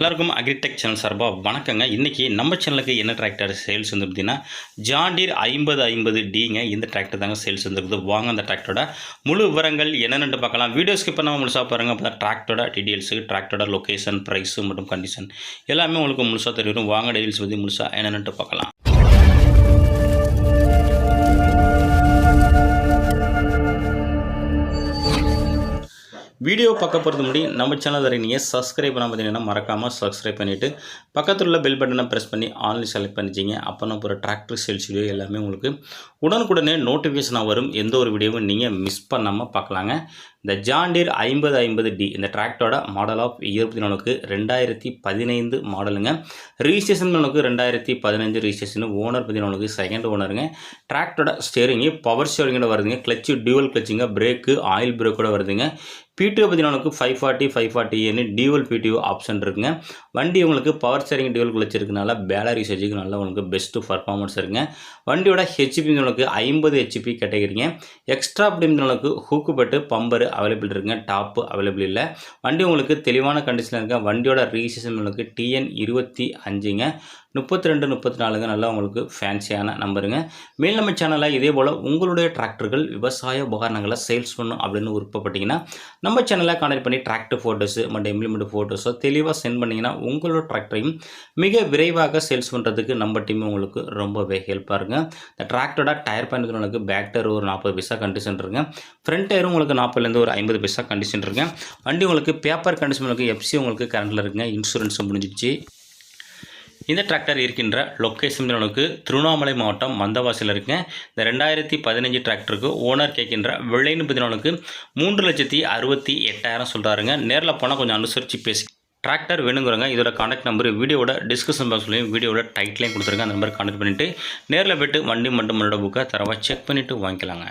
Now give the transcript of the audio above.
எல்லாருக்கும் agritech channel சார்பாக வணக்கங்க. இன்றைக்கி நம்ம சேனலுக்கு என்ன டிராக்டர் சேல்ஸ் வந்து பார்த்தீங்கன்னா ஜாண்டீர் ஐம்பது ஐம்பது டிங்க இந்த டிராக்டர் தாங்க சேல்ஸ் வந்துருக்குது வாங்க அந்த டிராக்டரோட முழு விவரங்கள் என்னென்னு பார்க்கலாம். வீடியோ ஸ்கிப் பண்ணாமல் முழுசாக பாருங்கள் அப்போ தான் டிராக்டரோட டீடெயில்ஸு டிராக்டரோட லொக்கேஷன் ப்ரைஸு மற்றும் கண்டிஷன் எல்லாமே உங்களுக்கு முழுசாக தெரியும். வாங்க டீடெயில்ஸ் பற்றி முழுசாக என்னென்னு பார்க்கலாம். வீடியோ பார்க்க போகிறது முன்னாடி நம்ம சேனல் வரை நீங்கள் சப்ஸ்கிரைப் பண்ண பார்த்தீங்கன்னா மறக்காமல் சப்ஸ்கிரைப் பண்ணிவிட்டு பக்கத்தில் உள்ள பெல் பட்டனை ப்ரெஸ் பண்ணி ஆன்லைன் செலக்ட் பண்ணிச்சிங்க அப்போ நான் போகிற டிராக்டர் சேல்ஸ் வீடியோ எல்லாமே உங்களுக்கு உடனுக்குடனே நோட்டிஃபிகேஷனாக வரும். எந்த ஒரு வீடியோவும் நீங்கள் மிஸ் பண்ணாமல் பார்க்கலாங்க. இந்த ஜாண்டீர் ஐம்பது ஐம்பது டி இந்த டிராக்டரோட மாடல் ஆஃப் இருபத்தி நாலுக்கு ரெண்டாயிரத்தி பதினைந்து மாடலுங்க ரிஜிஸ்ட்ரேஷன் நாளுக்கு ரெண்டாயிரத்தி பதினஞ்சு ரிஜிஸ்ட்ரேஷன் ஓனர் பதினாலுக்கு செகண்ட் ஓனருங்க டிராக்டரோட ஸ்டேரிங்கு பவர் ஸ்டேரிங்கோட வருதுங்க. கிளச்சு டியூவல் கிளச்சுங்க பிரேக்கு ஆயில் பிரேக்கோட வருதுங்க. பிடிஓ பதினாலுக்கு ஃபைவ் ஃபார்ட்டி ஃபைவ் ஃபார்ட்டி ஏன்னு டியூவல் பிடிஓ ஆப்ஷன் இருக்குங்க. வண்டி உங்களுக்கு பவர் ஸ்டேரிங் டியூவல் குளிச்சிருக்கனால பேலரி யூசேஜுக்கு நல்லா உங்களுக்கு பெஸ்ட்டு பர்ஃபார்மன்ஸ் இருக்குங்க. வண்டியோட ஹெச்பி உங்களுக்கு ஐம்பது ஹெச்பி கேட்டகிரிங்க எக்ஸ்ட்ரா அப்படின்னு உங்களுக்கு பட்டு பம்பரு அவைலபிள் இருக்குங்க. டாப்பு அவைலபிள் இல்லை. வண்டி உங்களுக்கு தெளிவான கண்டிஷனில் இருக்க வண்டியோட ரிஜிஸ்ட்ரேஷன் உங்களுக்கு டிஎன் இருபத்தி அஞ்சுங்க. முப்பத்தி ரெண்டு முப்பத்தி நாலுங்க நல்லா உங்களுக்கு ஃபேன்சியான நம்பருங்க மேல் நம்ம சேனலில் இதே போல் உங்களுடைய டிராக்டர்கள் விவசாய உபகரணங்களை சேல்ஸ் பண்ணும் அப்படின்னு விருப்பப்பட்டீங்கன்னா நம்ம சேனலை கனெக்ட் பண்ணி டிராக்டர் ஃபோட்டோஸு மற்றும் இம்ப்ளிமெண்ட் ஃபோட்டோஸோ தெளிவாக சென்ட் பண்ணிங்கன்னா உங்களோட டிராக்டரையும் மிக விரைவாக சேல்ஸ் பண்ணுறதுக்கு நம்ம டீம் உங்களுக்கு ரொம்பவே ஹெல்ப்பாக இருங்க இந்த டிராக்டரோட டயர் பயணத்தில் உங்களுக்கு பேக் டயர் ஒரு நாற்பது பைசா கண்டிஷன் இருக்குங்க. ஃப்ரண்ட் டயரும் உங்களுக்கு நாற்பதுலேருந்து ஒரு ஐம்பது பைசா கண்டிஷன் இருக்குங்க. வண்டி உங்களுக்கு பேப்பர் கண்டிஷன் உங்களுக்கு எஃப்சி உங்களுக்கு கரண்டில் இருக்குங்க. இன்சூரன்ஸும் முடிஞ்சிடுச்சு. இந்த டிராக்டர் இருக்கின்ற லொக்கேஷன் உங்களுக்கு திருவண்ணாமலை மாவட்டம் மந்தவாசியில் இருக்குங்க இந்த ரெண்டாயிரத்தி பதினஞ்சு டிராக்டருக்கு ஓனர் கேட்கின்ற விலைன்னு பதினாலுக்கு மூன்று லட்சத்தி அறுபத்தி எட்டாயிரம் சொல்கிறாருங்க நேரில் போனால் கொஞ்சம் அனுசரித்து பேசி டிராக்டர் வேணுங்கிறவங்க இதோட காண்டாக்ட் நம்பர் வீடியோட டிஸ்கிரிப்ஷன் பாக்ஸ்லையும் வீடியோட டைட்லையும் கொடுத்துருங்க. அந்த நம்பர் காண்டாக்ட் பண்ணிவிட்டு நேரில் போய்ட்டு வண்டி மட்டும் முன்னோட புக்கை தரவா செக் பண்ணிவிட்டு வாங்கிக்கலாங்க.